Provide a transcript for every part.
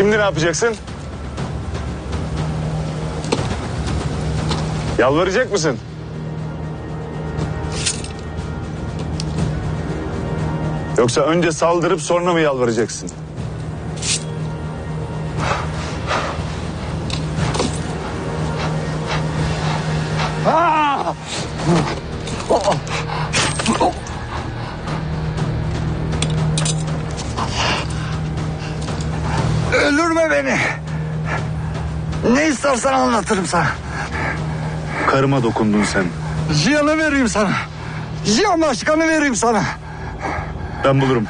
Şimdi ne yapacaksın? Yalvaracak mısın? Yoksa önce saldırıp sonra mı yalvaracaksın? Öldürme beni. Ne istersen anlatırım sana. Karıma dokundun sen. Cihan'ı vereyim sana. Cihan başkanı vereyim sana. Ben bulurum.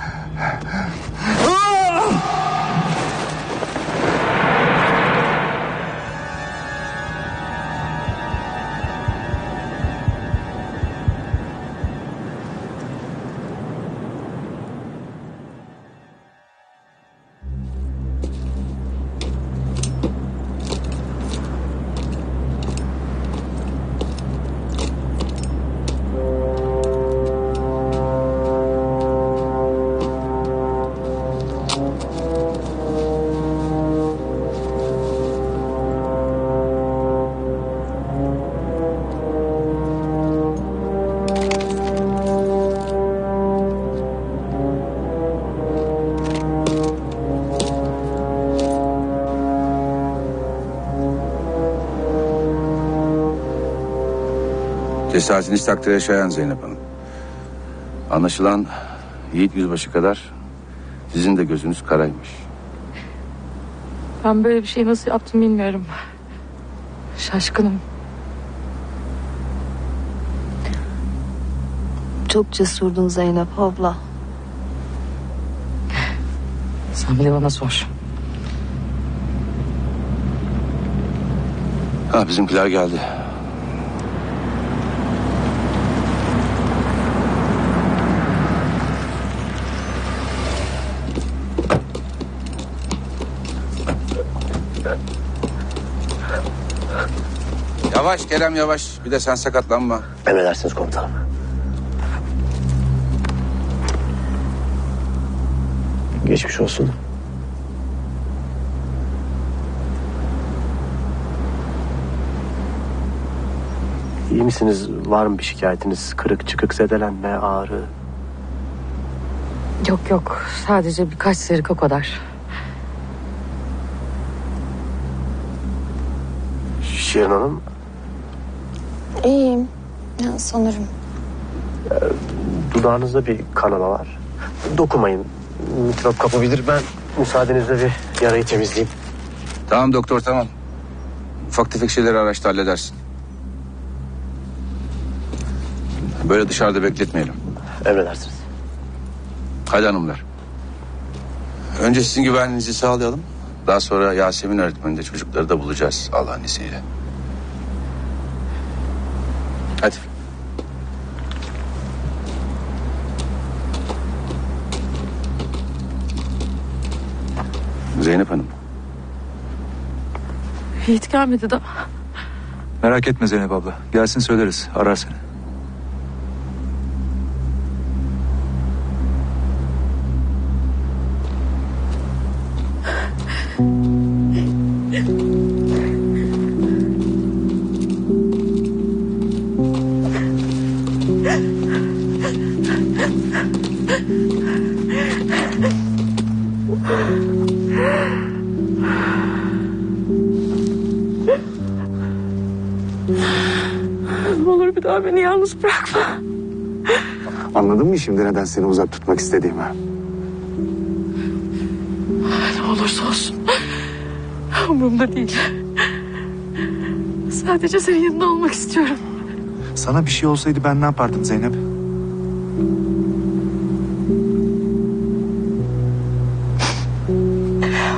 Cesaretiniz takdire şayan Zeynep Hanım. Anlaşılan Yiğit Yüzbaşı kadar sizin de gözünüz karaymış. Ben böyle bir şey nasıl yaptım bilmiyorum. Şaşkınım. Çok cesurdun Zeynep abla. Sen bir de bana sor. Ha bizimkiler geldi. Yavaş Kerem yavaş. Bir de sen sakatlanma. Emredersiniz komutanım. Geçmiş olsun. İyi misiniz? Var mı bir şikayetiniz? Kırık, çıkık, zedelenme, ağrı. Yok yok sadece birkaç sıyrık o kadar. Şirin Hanım, İyiyim. Ya, sanırım. dudağınızda bir kanama var. Dokunmayın. Mikrop kapabilir. Ben müsaadenizle bir yarayı temizleyeyim. Tamam doktor tamam. Ufak tefek şeyleri araçta halledersin. Böyle dışarıda bekletmeyelim. Emredersiniz. Hadi hanımlar. Önce sizin güvenliğinizi sağlayalım. Daha sonra Yasemin öğretmeninde çocukları da bulacağız Allah'ın izniyle. Hadi. Zeynep Hanım. Yiğit gelmedi de. Merak etme Zeynep abla. Gelsin söyleriz. Arar seni. Olur bir daha beni yalnız bırakma. Anladın mı şimdi neden seni uzak tutmak istediğimi? Ne olursa olsun. Umurumda değil. Sadece senin yanında olmak istiyorum. Sana bir şey olsaydı ben ne yapardım Zeynep?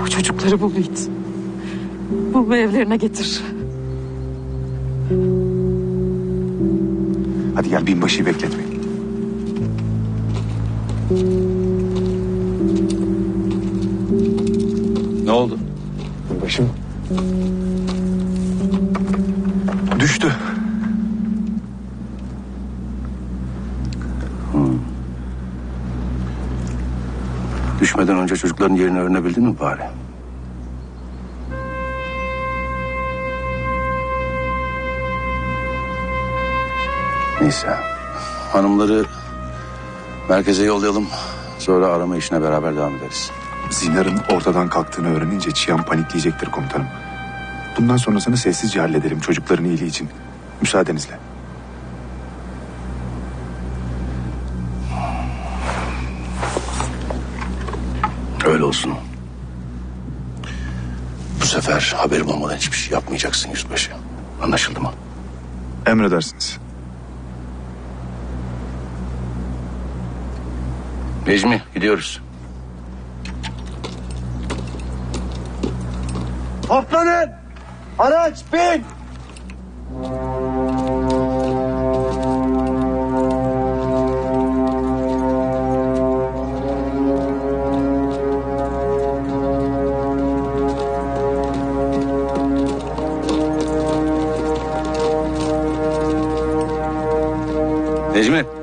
O çocukları bul Yiğit. Bul ve evlerine getir. Hadi gel binbaşıyı bekletmeyin. Ne oldu? Başım. Düştü. Düşmeden önce çocukların yerini öğrenebildin mi bari? Neyse. Hanımları merkeze yollayalım. Sonra arama işine beraber devam ederiz. Zinar'ın ortadan kalktığını öğrenince Çiyan panikleyecektir komutanım. Bundan sonrasını sessizce halledelim çocukların iyiliği için. Müsaadenizle. Öyle olsun. Bu sefer haberim olmadan hiçbir şey yapmayacaksın yüzbaşı. Anlaşıldı mı? Emredersiniz. Necmi gidiyoruz. Toplanın! Araç bin! Necmi.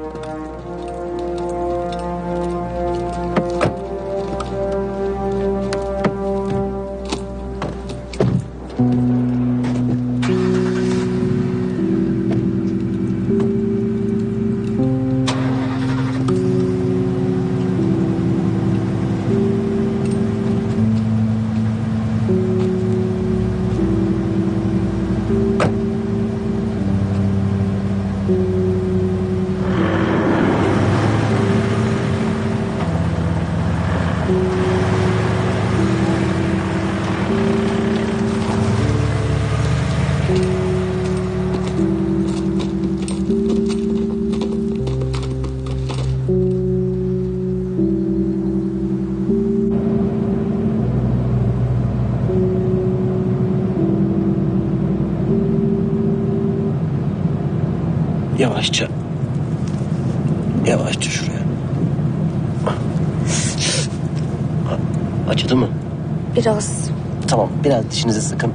Yavaşça. Yavaşça şuraya. Acıdı mı? Biraz. Tamam biraz dişinizi sıkın.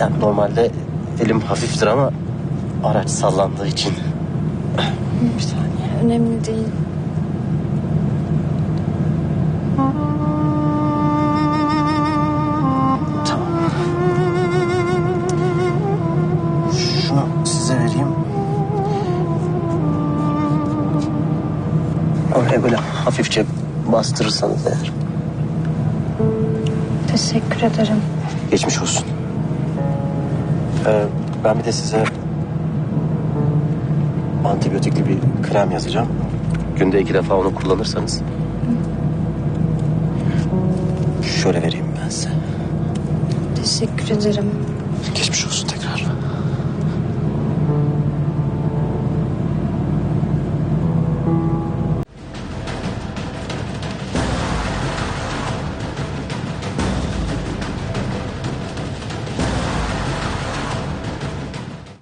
Yani normalde elim hafiftir ama araç sallandığı için. Bir saniye. Önemli değil. Bastırırsanız eğer. Teşekkür ederim. Geçmiş olsun. Ee, ben bir de size antibiyotikli bir krem yazacağım. Günde iki defa onu kullanırsanız. Şöyle vereyim ben size. Teşekkür ederim. Geçmiş olsun.